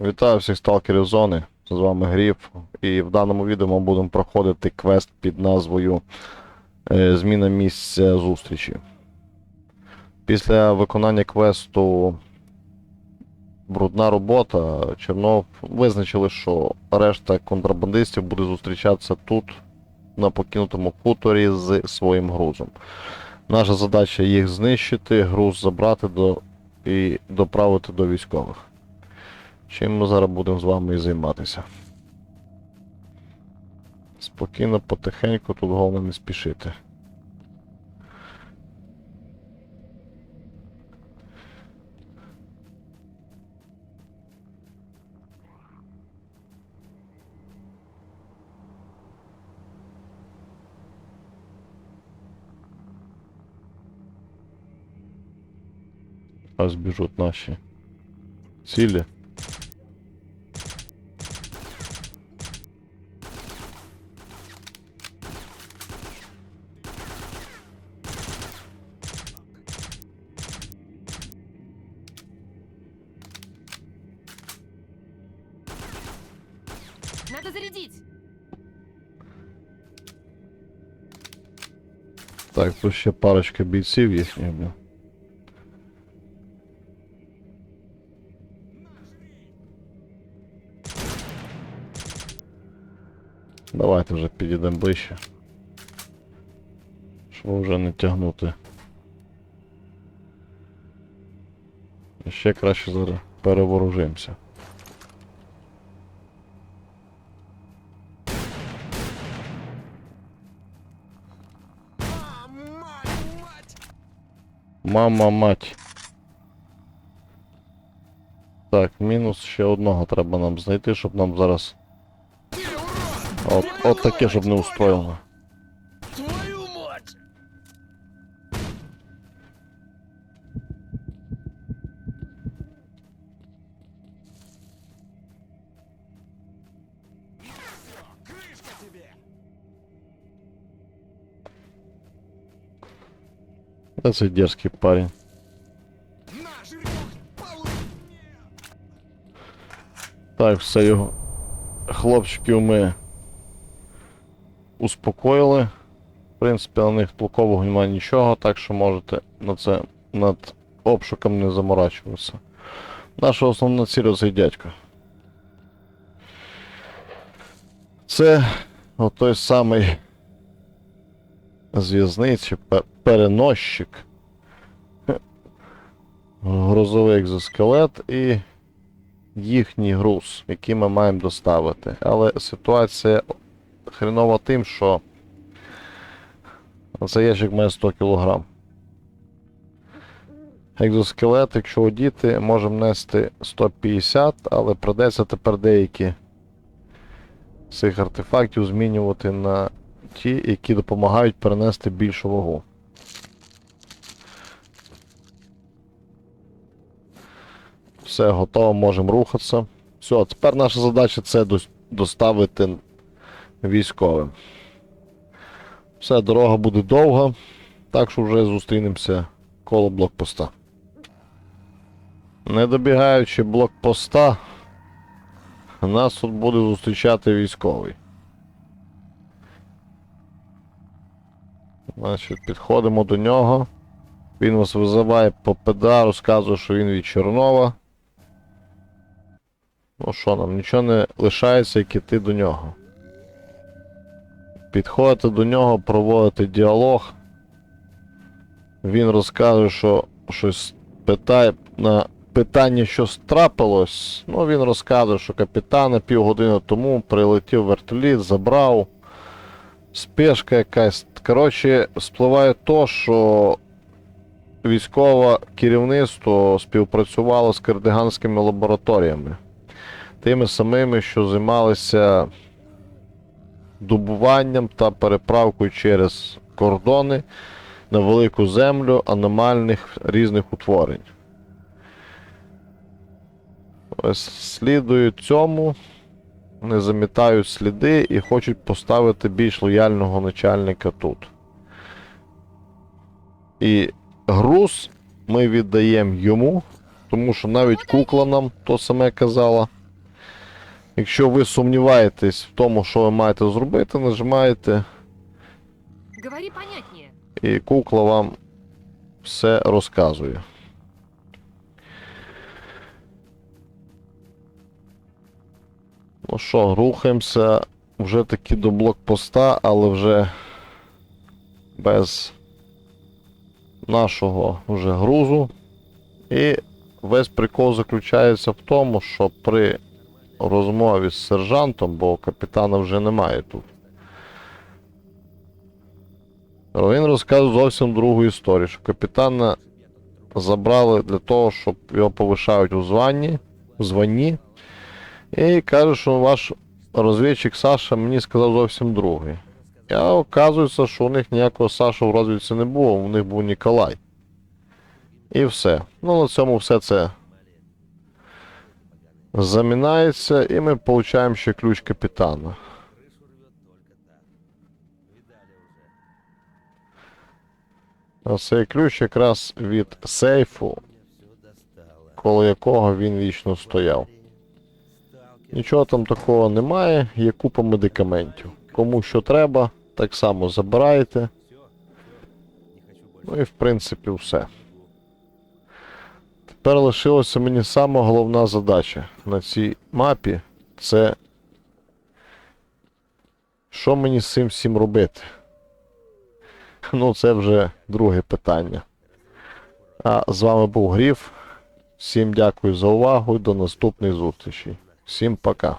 Вітаю всіх сталкерів зони. З вами Гріф. І в даному відео ми будемо проходити квест під назвою е, Зміна місця зустрічі. Після виконання квесту Брудна робота Чернов визначили, що решта контрабандистів буде зустрічатися тут, на покинутому хуторі з своїм грузом. Наша задача їх знищити, груз забрати до... і доправити до військових. Чим ми зараз будемо з вами і займатися. Спокійно, потихеньку, тут головне не спішити. Аж біжуть наші цілі. Надо зарядить! Так, тут ще парочка бійців їхніх. блін. Давайте вже підійдемо ближче. Щоб вже не тягнути. Ще краще зараз переворожимося. Мама мать. Так, мінус ще одного треба нам знайти, щоб нам зараз. От, от таке, щоб не устроїло. Та це дерзкий парень. Так, все його. Хлопчиків ми успокоїли. В принципі, на них толкового немає нічого, так що можете на це над обшуком не заморачуватися. Наша основна ціль оцей дядько. Це отой самий пе- переносчик. Грозовий екзоскелет і їхній груз, який ми маємо доставити. Але ситуація хренова тим, що цей ящик має 100 кг. Екзоскелет, якщо одіти, може нести 150, але придеться тепер деякі з цих артефактів змінювати на ті, які допомагають перенести більшу вагу. Все, готово, можемо рухатися. Все, тепер наша задача це доставити військовим. Все, дорога буде довга, так що вже зустрінемося коло блокпоста. Не добігаючи блокпоста, нас тут буде зустрічати військовий. Значить, підходимо до нього. Він вас визиває по ПДА, розказує, що він від Чорнова. Ну що нам, нічого не лишається, як іти до нього. Підходите до нього, проводите діалог. Він розказує, що щось питає на питання, що трапилось. Ну, він розказує, що капітана півгодини тому прилетів вертоліт, забрав. Спешка якась. Коротше, спливає то, що військове керівництво співпрацювало з кардиганськими лабораторіями тими самими, що займалися добуванням та переправкою через кордони на велику землю аномальних різних утворень. Ось слідують цьому, не замітають сліди і хочуть поставити більш лояльного начальника тут. І груз ми віддаємо йому, тому що навіть кукла нам то саме казала. Якщо ви сумніваєтесь в тому, що ви маєте зробити, нажимаєте, і кукла вам все розказує. Ну що, рухаємося вже таки до блокпоста, але вже без нашого вже грузу. І весь прикол заключається в тому, що при розмові з сержантом, бо капітана вже немає тут. Він розказує зовсім другу історію, що капітана забрали для того, щоб його повишають у званні, у званні. І каже, що ваш розвідчик Саша мені сказав зовсім другий. А оказується, що у них ніякого Саша в розвідці не було, у них був Ніколай. І все. Ну, на цьому все це замінається, і ми отримуємо ще ключ капітана. А цей ключ якраз від сейфу, коло якого він вічно стояв. Нічого там такого немає, є купа медикаментів. Кому що треба, так само забираєте. Ну і в принципі все. Тепер лишилася мені сама головна задача на цій мапі це. Що мені з цим всім робити? Ну, це вже друге питання. А з вами був Гріф. Всім дякую за увагу і до наступних зустрічей. Всім пока.